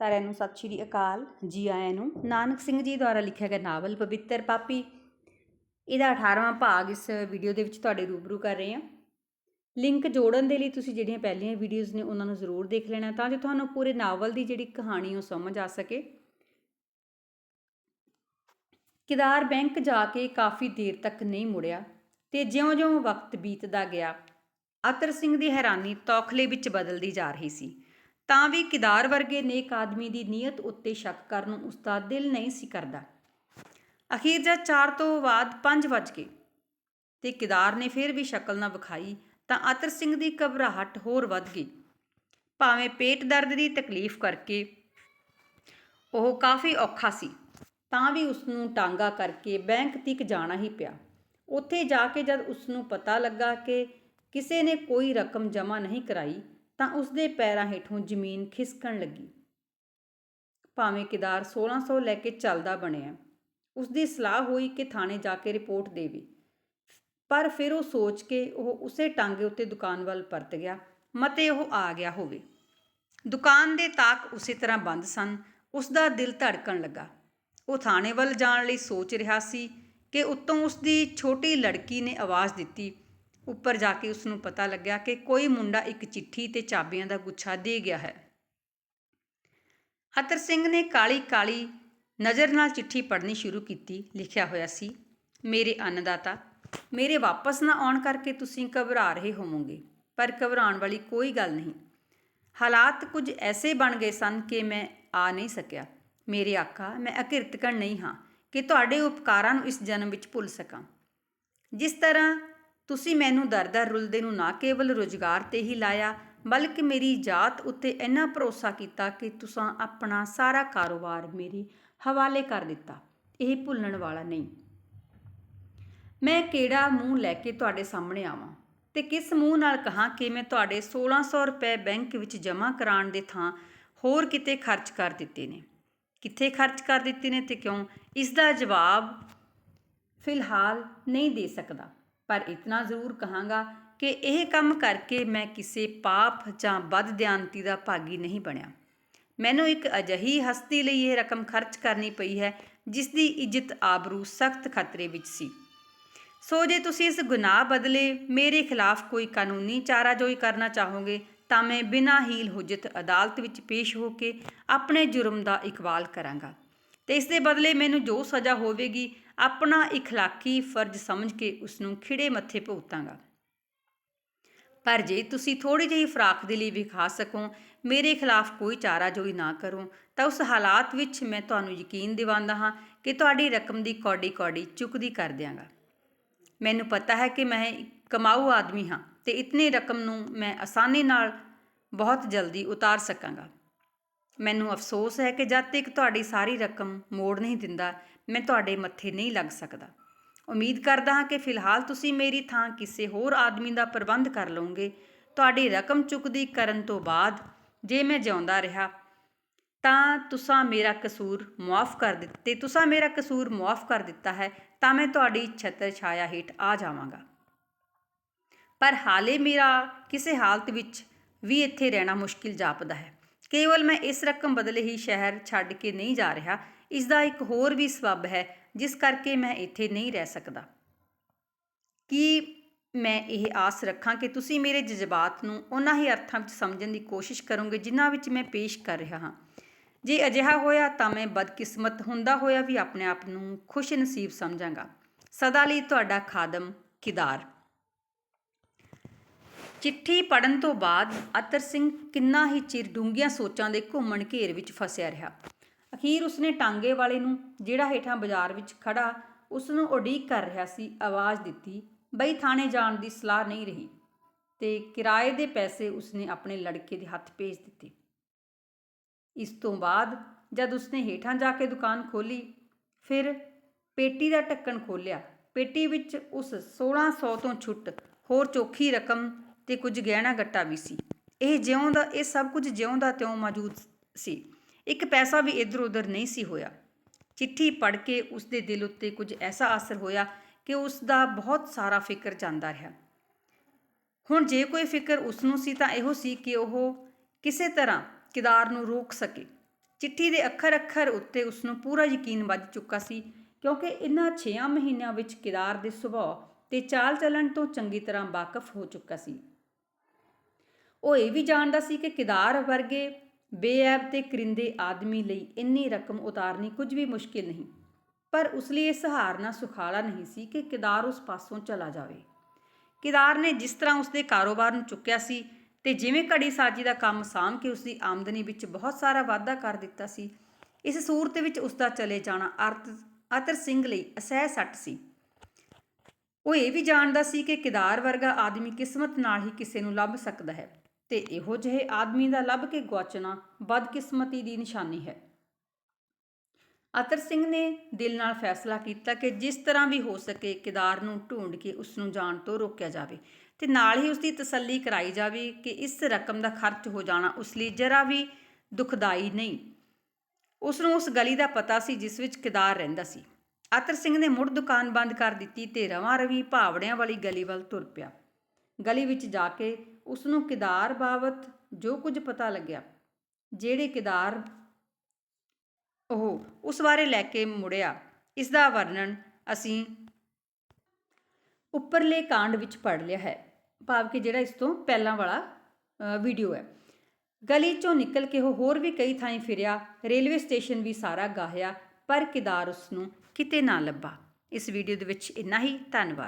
ਸਾਰਿਆਂ ਨੂੰ ਸਤਿ ਸ਼੍ਰੀ ਅਕਾਲ ਜੀ ਆਇਆਂ ਨੂੰ। ਨਾਨਕ ਸਿੰਘ ਜੀ ਦੁਆਰਾ ਲਿਖਿਆ ਗਿਆ ਨਾਵਲ ਪਵਿੱਤਰ ਪਾਪੀ। ਇਹਦਾ 18ਵਾਂ ਭਾਗ ਇਸ ਵੀਡੀਓ ਦੇ ਵਿੱਚ ਤੁਹਾਡੇ ਰੂਬਰੂ ਕਰ ਰਹੇ ਹਾਂ। ਲਿੰਕ ਜੋੜਨ ਦੇ ਲਈ ਤੁਸੀਂ ਜਿਹੜੀਆਂ ਪਹਿਲੀਆਂ ਵੀਡੀਓਜ਼ ਨੇ ਉਹਨਾਂ ਨੂੰ ਜ਼ਰੂਰ ਦੇਖ ਲੈਣਾ ਤਾਂ ਜੋ ਤੁਹਾਨੂੰ ਪੂਰੇ ਨਾਵਲ ਦੀ ਜਿਹੜੀ ਕਹਾਣੀ ਉਹ ਸਮਝ ਆ ਸਕੇ। ਕਿਦਾਰ ਬੈਂਕ ਜਾ ਕੇ ਕਾਫੀ ਦੇਰ ਤੱਕ ਨਹੀਂ ਮੁੜਿਆ ਤੇ ਜਿਉਂ-ਜਿਉਂ ਵਕਤ ਬੀਤਦਾ ਗਿਆ, ਅਤਰ ਸਿੰਘ ਦੀ ਹੈਰਾਨੀ ਤੌਖਲੇ ਵਿੱਚ ਬਦਲਦੀ ਜਾ ਰਹੀ ਸੀ। ਤਾਂ ਵੀ ਕਿਦਾਰ ਵਰਗੇ ਨੇਕ ਆਦਮੀ ਦੀ ਨੀਅਤ ਉੱਤੇ ਸ਼ੱਕ ਕਰਨ ਨੂੰ ਉਸ ਦਾ ਦਿਲ ਨਹੀਂ ਸੀ ਕਰਦਾ। ਅਖੀਰ ਜਦ 4 ਤੋਂ ਬਾਅਦ 5 ਵੱਜ ਗਏ ਤੇ ਕਿਦਾਰ ਨੇ ਫਿਰ ਵੀ ਸ਼ਕਲ ਨਾ ਵਿਖਾਈ ਤਾਂ ਅਤਰ ਸਿੰਘ ਦੀ ਘਬਰਾਹਟ ਹੋਰ ਵੱਧ ਗਈ। ਭਾਵੇਂ ਪੇਟ ਦਰਦ ਦੀ ਤਕਲੀਫ ਕਰਕੇ ਉਹ ਕਾਫੀ ਔਖਾ ਸੀ, ਤਾਂ ਵੀ ਉਸ ਨੂੰ ਟਾਂਗਾ ਕਰਕੇ ਬੈਂਕ ਤੱਕ ਜਾਣਾ ਹੀ ਪਿਆ। ਉੱਥੇ ਜਾ ਕੇ ਜਦ ਉਸ ਨੂੰ ਪਤਾ ਲੱਗਾ ਕਿ ਕਿਸੇ ਨੇ ਕੋਈ ਰਕਮ ਜਮ੍ਹਾਂ ਨਹੀਂ ਕਰਾਈ ਤਾਂ ਉਸ ਦੇ ਪੈਰਾਂ ਹੇਠੋਂ ਜ਼ਮੀਨ ਖਿਸਕਣ ਲੱਗੀ। ਭਾਵੇਂ ਕਿਦਾਰ 1600 ਲੈ ਕੇ ਚੱਲਦਾ ਬਣਿਆ ਉਸ ਦੀ ਸਲਾਹ ਹੋਈ ਕਿ ਥਾਣੇ ਜਾ ਕੇ ਰਿਪੋਰਟ ਦੇਵੇ। ਪਰ ਫਿਰ ਉਹ ਸੋਚ ਕੇ ਉਹ ਉਸੇ ਟਾਂਗੇ ਉੱਤੇ ਦੁਕਾਨ ਵੱਲ ਪਰਤ ਗਿਆ, ਮਤੇ ਉਹ ਆ ਗਿਆ ਹੋਵੇ। ਦੁਕਾਨ ਦੇ ਤਾਕ ਉਸੇ ਤਰ੍ਹਾਂ ਬੰਦ ਸਨ ਉਸ ਦਾ ਦਿਲ ਧੜਕਣ ਲੱਗਾ। ਉਹ ਥਾਣੇ ਵੱਲ ਜਾਣ ਲਈ ਸੋਚ ਰਿਹਾ ਸੀ ਕਿ ਉੱਤੋਂ ਉਸ ਦੀ ਛੋਟੀ ਲੜਕੀ ਨੇ ਆਵਾਜ਼ ਦਿੱਤੀ ਉੱਪਰ ਜਾ ਕੇ ਉਸ ਨੂੰ ਪਤਾ ਲੱਗਿਆ ਕਿ ਕੋਈ ਮੁੰਡਾ ਇੱਕ ਚਿੱਠੀ ਤੇ ਚਾਬੀਆਂ ਦਾ ਗੁੱਛਾ ਦੇ ਗਿਆ ਹੈ। ਅਤਰ ਸਿੰਘ ਨੇ ਕਾਲੀ ਕਾਲੀ ਨਜ਼ਰ ਨਾਲ ਚਿੱਠੀ ਪੜ੍ਹਨੀ ਸ਼ੁਰੂ ਕੀਤੀ, ਲਿਖਿਆ ਹੋਇਆ ਸੀ, ਮੇਰੇ ਅੰਨਦਾਤਾ, ਮੇਰੇ ਵਾਪਸ ਨਾ ਆਉਣ ਕਰਕੇ ਤੁਸੀਂ ਘਬਰਾ ਰਹੇ ਹੋਵੋਗੇ, ਪਰ ਘਬਰਾਉਣ ਵਾਲੀ ਕੋਈ ਗੱਲ ਨਹੀਂ। ਹਾਲਾਤ ਕੁਝ ਐਸੇ ਬਣ ਗਏ ਸਨ ਕਿ ਮੈਂ ਆ ਨਹੀਂ ਸਕਿਆ। ਮੇਰੇ ਆਕਾ ਮੈਂ ਅਕਿਰਤਕਣ ਨਹੀਂ ਹਾਂ, ਕਿ ਤੁਹਾਡੇ ਉਪਕਾਰਾਂ ਨੂੰ ਇਸ ਜਨਮ ਵਿੱਚ ਭੁੱਲ ਸਕਾਂ। ਜਿਸ ਤਰ੍ਹਾਂ ਤੁਸੀਂ ਮੈਨੂੰ ਦਰ-ਦਰ ਰੁਲਦੇ ਨੂੰ ਨਾ ਕੇਵਲ ਰੁਜ਼ਗਾਰ ਤੇ ਹੀ ਲਾਇਆ, ਬਲਕਿ ਮੇਰੀ ਜਾਤ ਉੱਤੇ ਇੰਨਾ ਭਰੋਸਾ ਕੀਤਾ ਕਿ ਤੁਸੀਂ ਆਪਣਾ ਸਾਰਾ ਕਾਰੋਬਾਰ ਮੇਰੇ ਹਵਾਲੇ ਕਰ ਦਿੱਤਾ। ਇਹ ਭੁੱਲਣ ਵਾਲਾ ਨਹੀਂ। ਮੈਂ ਕਿਹੜਾ ਮੂੰਹ ਲੈ ਕੇ ਤੁਹਾਡੇ ਸਾਹਮਣੇ ਆਵਾਂ? ਤੇ ਕਿਸ ਮੂੰਹ ਨਾਲ ਕਹਾਂ ਕਿ ਮੈਂ ਤੁਹਾਡੇ 1600 ਰੁਪਏ ਬੈਂਕ ਵਿੱਚ ਜਮ੍ਹਾਂ ਕਰਾਉਣ ਦੇ ਥਾਂ ਹੋਰ ਕਿਤੇ ਖਰਚ ਕਰ ਦਿੱਤੇ ਨੇ? ਕਿੱਥੇ ਖਰਚ ਕਰ ਦਿੱਤੇ ਨੇ ਤੇ ਕਿਉਂ? ਇਸ ਦਾ ਜਵਾਬ ਫਿਲਹਾਲ ਨਹੀਂ ਦੇ ਸਕਦਾ। ਪਰ ਇਤਨਾ ਜ਼ਰੂਰ ਕਹਾਂਗਾ ਕਿ ਇਹ ਕੰਮ ਕਰਕੇ ਮੈਂ ਕਿਸੇ ਪਾਪ ਜਾਂ ਬਦਦਿਆਨਤੀ ਦਾ ਭਾਗੀ ਨਹੀਂ ਬਣਿਆ। ਮੈਨੂੰ ਇੱਕ ਅਜਹੀ ਹਸਤੀ ਲਈ ਇਹ ਰਕਮ ਖਰਚ ਕਰਨੀ ਪਈ ਹੈ ਜਿਸ ਦੀ ਇੱਜ਼ਤ ਆਬਰੂ ਸਖਤ ਖਤਰੇ ਵਿੱਚ ਸੀ। ਸੋ ਜੇ ਤੁਸੀਂ ਇਸ ਗੁਨਾਹ ਬਦਲੇ ਮੇਰੇ ਖਿਲਾਫ ਕੋਈ ਕਾਨੂੰਨੀ ਚਾਰਾਜੋਈ ਕਰਨਾ ਚਾਹੋਗੇ, ਤਾਂ ਮੈਂ ਬਿਨਾਂ ਹੀਲ ਹੁਜਤ ਅਦਾਲਤ ਵਿੱਚ ਪੇਸ਼ ਹੋ ਕੇ ਆਪਣੇ ਜੁਰਮ ਦਾ ਇਕਬਾਲ ਕਰਾਂਗਾ। ਤੇ ਇਸ ਦੇ ਬਦਲੇ ਮੈਨੂੰ ਜੋ ਸਜ਼ਾ ਹੋਵੇਗੀ ਆਪਣਾ اخلاقی ਫਰਜ਼ ਸਮਝ ਕੇ ਉਸ ਨੂੰ ਖਿੜੇ ਮੱਥੇ ਭੁਗਤਾਂਗਾ ਪਰ ਜੇ ਤੁਸੀਂ ਥੋੜੀ ਜਿਹੀ ਫਰਾਖ ਦੇ ਲਈ ਵਿਖਾ ਸਕੋ ਮੇਰੇ ਖਿਲਾਫ ਕੋਈ ਚਾਰਾਜੋਈ ਨਾ ਕਰੋ ਤਾਂ ਉਸ ਹਾਲਾਤ ਵਿੱਚ ਮੈਂ ਤੁਹਾਨੂੰ ਯਕੀਨ ਦਿਵਾਉਂਦਾ ਹਾਂ ਕਿ ਤੁਹਾਡੀ ਰਕਮ ਦੀ ਕੌਡੀ ਕੌਡੀ ਚੁੱਕਦੀ ਕਰ ਦਿਆਂਗਾ ਮੈਨੂੰ ਪਤਾ ਹੈ ਕਿ ਮੈਂ ਕਮਾਊ ਆਦਮੀ ਹਾਂ ਤੇ ਇਤਨੀ ਰਕਮ ਨੂੰ ਮੈਂ ਆਸਾਨੀ ਨਾਲ ਬਹੁਤ ਜਲਦੀ ਉਤਾਰ ਸਕਾਂਗਾ ਮੈਨੂੰ ਅਫਸੋਸ ਹੈ ਕਿ ਜਦ ਤੱਕ ਤੁਹਾਡੀ ਸਾਰੀ ਰਕਮ ਮੋੜ ਨਹੀਂ ਦਿੰਦਾ ਮੈਂ ਤੁਹਾਡੇ ਮੱਥੇ ਨਹੀਂ ਲੱਗ ਸਕਦਾ। ਉਮੀਦ ਕਰਦਾ ਹਾਂ ਕਿ ਫਿਲਹਾਲ ਤੁਸੀਂ ਮੇਰੀ ਥਾਂ ਕਿਸੇ ਹੋਰ ਆਦਮੀ ਦਾ ਪ੍ਰਬੰਧ ਕਰ ਲਓਗੇ। ਤੁਹਾਡੀ ਰਕਮ ਚੁੱਕਦੀ ਕਰਨ ਤੋਂ ਬਾਅਦ ਜੇ ਮੈਂ ਜਿਉਂਦਾ ਰਿਹਾ, ਤਾਂ ਤੁਸੀਂ ਮੇਰਾ ਕਸੂਰ ਮੁਆਫ ਕਰ ਦਿੱਤੇ ਤੁਸੀਂ ਮੇਰਾ ਕਸੂਰ ਮੁਆਫ ਕਰ ਦਿੱਤਾ ਹੈ, ਤਾਂ ਮੈਂ ਤੁਹਾਡੀ ਛਤਰ ਛਾਇਆ ਹੇਠ ਆ ਜਾਵਾਂਗਾ। ਪਰ ਹਾਲੇ ਮੇਰਾ ਕਿਸੇ ਹਾਲਤ ਵਿੱਚ ਵੀ ਇੱਥੇ ਰਹਿਣਾ ਮੁਸ਼ਕਿਲ ਜਾਪਦਾ ਹੈ। ਕੇਵਲ ਮੈਂ ਇਸ ਰਕਮ ਬਦਲੇ ਹੀ ਸ਼ਹਿਰ ਛੱਡ ਕੇ ਨਹੀਂ ਜਾ ਰਿਹਾ ਇਸ ਦਾ ਇੱਕ ਹੋਰ ਵੀ ਸਬਬ ਹੈ, ਜਿਸ ਕਰਕੇ ਮੈਂ ਇੱਥੇ ਨਹੀਂ ਰਹਿ ਸਕਦਾ। ਕੀ ਮੈਂ ਇਹ ਆਸ ਰੱਖਾਂ ਕਿ ਤੁਸੀਂ ਮੇਰੇ ਜਜ਼ਬਾਤ ਨੂੰ ਉਹਨਾਂ ਹੀ ਅਰਥਾਂ ਵਿੱਚ ਸਮਝਣ ਦੀ ਕੋਸ਼ਿਸ਼ ਕਰੋਗੇ ਜਿਨ੍ਹਾਂ ਵਿੱਚ ਮੈਂ ਪੇਸ਼ ਕਰ ਰਿਹਾ ਹਾਂ? ਜੇ ਅਜਿਹਾ ਹੋਇਆ ਤਾਂ ਮੈਂ ਬਦਕਿਸਮਤ ਹੁੰਦਾ ਹੋਇਆ ਵੀ ਆਪਣੇ ਆਪ ਨੂੰ ਖੁਸ਼ ਨਸੀਬ ਸਮਝਾਂਗਾ। ਸਦਾ ਲਈ ਤੁਹਾਡਾ ਖਾਦਮ ਕਿਦਾਰ। ਚਿੱਠੀ ਪੜਨ ਤੋਂ ਬਾਅਦ ਅਤਰ ਸਿੰਘ ਕਿੰਨਾ ਹੀ ਚਿਰ ਡੂੰਘੀਆਂ ਸੋਚਾਂ ਦੇ ਘੁੰਮਣ ਘੇਰ ਵਿੱਚ ਫਸਿਆ ਰਿਹਾ। ਅਖੀਰ ਉਸਨੇ ਟਾਂਗੇ ਵਾਲੇ ਨੂੰ ਜਿਹੜਾ ਹੇਠਾਂ ਬਾਜ਼ਾਰ ਵਿੱਚ ਖੜਾ ਉਸ ਨੂੰ ਉਡੀਕ ਕਰ ਰਿਹਾ ਸੀ, ਆਵਾਜ਼ ਦਿੱਤੀ, ਬਈ ਥਾਣੇ ਜਾਣ ਦੀ ਸਲਾਹ ਨਹੀਂ ਰਹੀ। ਤੇ ਕਿਰਾਏ ਦੇ ਪੈਸੇ ਉਸਨੇ ਆਪਣੇ ਲੜਕੇ ਦੇ ਹੱਥ ਭੇਜ ਦਿੱਤੇ। ਇਸ ਤੋਂ ਬਾਅਦ ਜਦ ਉਸਨੇ ਹੇਠਾਂ ਜਾ ਕੇ ਦੁਕਾਨ ਖੋਲੀ ਫਿਰ ਪੇਟੀ ਦਾ ਢੱਕਣ ਖੋਲ੍ਹਿਆ। ਪੇਟੀ ਵਿੱਚ ਉਸ 1600 ਤੋਂ ਛੁੱਟ ਹੋਰ ਚੋਖੀ ਰਕਮ ਤੇ ਕੁਝ ਗਹਿਣਾ ਗੱਟਾ ਵੀ ਸੀ। ਇਹ ਜਿਉਂ ਦਾ, ਇਹ ਸਭ ਕੁਝ ਜਿਉਂ ਦਾ ਤਿਉਂ ਮੌਜੂਦ ਸੀ। ਇੱਕ ਪੈਸਾ ਵੀ ਇਧਰ ਉਧਰ ਨਹੀਂ ਸੀ ਹੋਇਆ। ਚਿੱਠੀ ਪੜ੍ਹ ਕੇ ਉਸ ਦੇ ਦਿਲ ਉੱਤੇ ਕੁਝ ਐਸਾ ਅਸਰ ਹੋਇਆ ਕਿ ਉਸ ਦਾ ਬਹੁਤ ਸਾਰਾ ਫਿਕਰ ਜਾਂਦਾ ਰਿਹਾ। ਹੁਣ ਜੇ ਕੋਈ ਫਿਕਰ ਉਸ ਨੂੰ ਸੀ ਤਾਂ ਇਹੋ ਸੀ ਕਿ ਉਹ ਕਿਸੇ ਤਰ੍ਹਾਂ ਕਿਦਾਰ ਨੂੰ ਰੋਕ ਸਕੇ। ਚਿੱਠੀ ਦੇ ਅੱਖਰ-ਅੱਖਰ ਉੱਤੇ ਉਸ ਨੂੰ ਪੂਰਾ ਯਕੀਨ ਵੱਜ ਚੁੱਕਾ ਸੀ ਕਿਉਂਕਿ ਇਨ੍ਹਾਂ 6 ਮਹੀਨਿਆਂ ਵਿੱਚ ਕਿਦਾਰ ਦੇ ਸੁਭਾਅ ਤੇ ਚਾਲ ਚੱਲਣ ਤੋਂ ਚੰਗੀ ਤਰ੍ਹਾਂ ਵਾਕਿਫ ਹੋ ਚੁੱਕਾ ਸੀ। ਉਹ ਇਹ ਵੀ ਜਾਣਦਾ ਸੀ ਕਿ ਕਿਦਾਰ ਵਰਗੇ ਬੇਅਬ ਤੇ ਕਰਿੰਦੇ ਆਦਮੀ ਲਈ ਇੰਨੀ ਰਕਮ ਉਤਾਰਨੀ ਕੁਝ ਵੀ ਮੁਸ਼ਕਿਲ ਨਹੀਂ। ਪਰ ਉਸ ਲਈ ਇਹ ਸਹਾਰਨਾ ਸੁਖਾਲਾ ਨਹੀਂ ਸੀ ਕਿ ਕਿਦਾਰ ਉਸ ਪਾਸੋਂ ਚਲਾ ਜਾਵੇ। ਕਿਦਾਰ ਨੇ ਜਿਸ ਤਰ੍ਹਾਂ ਉਸਦੇ ਕਾਰੋਬਾਰ ਨੂੰ ਚੁੱਕਿਆ ਸੀ ਤੇ ਜਿਵੇਂ ਘੜੀ ਸਾਜੀ ਦਾ ਕੰਮ ਸਾਂਭ ਕੇ ਉਸਦੀ ਆਮਦਨੀ ਵਿੱਚ ਬਹੁਤ ਸਾਰਾ ਵਾਧਾ ਕਰ ਦਿੱਤਾ ਸੀ, ਇਸ ਸੂਰਤ ਵਿੱਚ ਉਸਦਾ ਚਲੇ ਜਾਣਾ ਅਰਤ ਅਤਰ ਸਿੰਘ ਲਈ ਅਸਹਿ ਸੱਟ ਸੀ। ਉਹ ਇਹ ਵੀ ਜਾਣਦਾ ਸੀ ਕਿ ਕਿਦਾਰ ਵਰਗਾ ਆਦਮੀ ਕਿਸਮਤ ਨਾਲ ਹੀ ਕਿਸੇ ਨੂੰ ਲੱਭ ਸਕਦਾ ਹੈ। ਤੇ ਇਹੋ ਜਿਹੇ ਆਦਮੀ ਦਾ ਲੱਭ ਕੇ ਗੁਆਚਣਾ ਬਦਕਿਸਮਤੀ ਦੀ ਨਿਸ਼ਾਨੀ ਹੈ। ਅਤਰ ਸਿੰਘ ਨੇ ਦਿਲ ਨਾਲ ਫੈਸਲਾ ਕੀਤਾ ਕਿ ਜਿਸ ਤਰ੍ਹਾਂ ਵੀ ਹੋ ਸਕੇ ਕਿਦਾਰ ਨੂੰ ਢੂੰਡ ਕੇ ਉਸ ਨੂੰ ਜਾਣ ਤੋਂ ਰੋਕਿਆ ਜਾਵੇ ਤੇ ਨਾਲ ਹੀ ਉਸ ਦੀ ਤਸੱਲੀ ਕਰਾਈ ਜਾਵੇ ਕਿ ਇਸ ਰਕਮ ਦਾ ਖਰਚ ਹੋ ਜਾਣਾ ਉਸ ਲਈ ਜਰਾ ਵੀ ਦੁਖਦਾਈ ਨਹੀਂ। ਉਸ ਨੂੰ ਉਸ ਗਲੀ ਦਾ ਪਤਾ ਸੀ ਜਿਸ ਵਿੱਚ ਕਿਦਾਰ ਰਹਿੰਦਾ ਸੀ। ਅਤਰ ਸਿੰਘ ਨੇ ਮੁੜ ਦੁਕਾਨ ਬੰਦ ਕਰ ਦਿੱਤੀ ਤੇ ਰਵਾਂ ਰਵੀ ਭਾਵੜਿਆਂ ਵਾਲੀ ਗਲੀ ਵੱਲ ਤੁਰ ਪਿਆ। ਗਲੀ ਵਿੱਚ ਜਾ ਕੇ ਉਸ ਨੂੰ ਕਿਦਾਰ ਬਾਬਤ ਜੋ ਕੁਝ ਪਤਾ ਲੱਗਿਆ, ਜਿਹੜੇ ਕਿਦਾਰ ਉਹ ਉਸ ਬਾਰੇ ਲੈ ਕੇ ਮੁੜਿਆ, ਇਸ ਦਾ ਵਰਣਨ ਅਸੀਂ ਉੱਪਰਲੇ ਕਾਂਡ ਵਿੱਚ ਪੜ ਲਿਆ ਹੈ। ਭਾਵ ਕਿ ਜਿਹੜਾ ਇਸ ਤੋਂ ਪਹਿਲਾਂ ਵਾਲਾ ਵੀਡੀਓ ਹੈ। ਗਲੀ ਚੋਂ ਨਿਕਲ ਕੇ ਉਹ ਹੋਰ ਵੀ ਕਈ ਥਾਈਂ ਫਿਰਿਆ, ਰੇਲਵੇ ਸਟੇਸ਼ਨ ਵੀ ਸਾਰਾ ਗਾਹਿਆ, ਪਰ ਕਿਦਾਰ ਉਸ ਨੂੰ ਕਿਤੇ ਨਾ ਲੱਭਾ। ਇਸ ਵੀਡੀਓ ਦੇ ਵਿੱਚ ਇੰਨਾ ਹੀ, ਧੰਨਵਾਦ।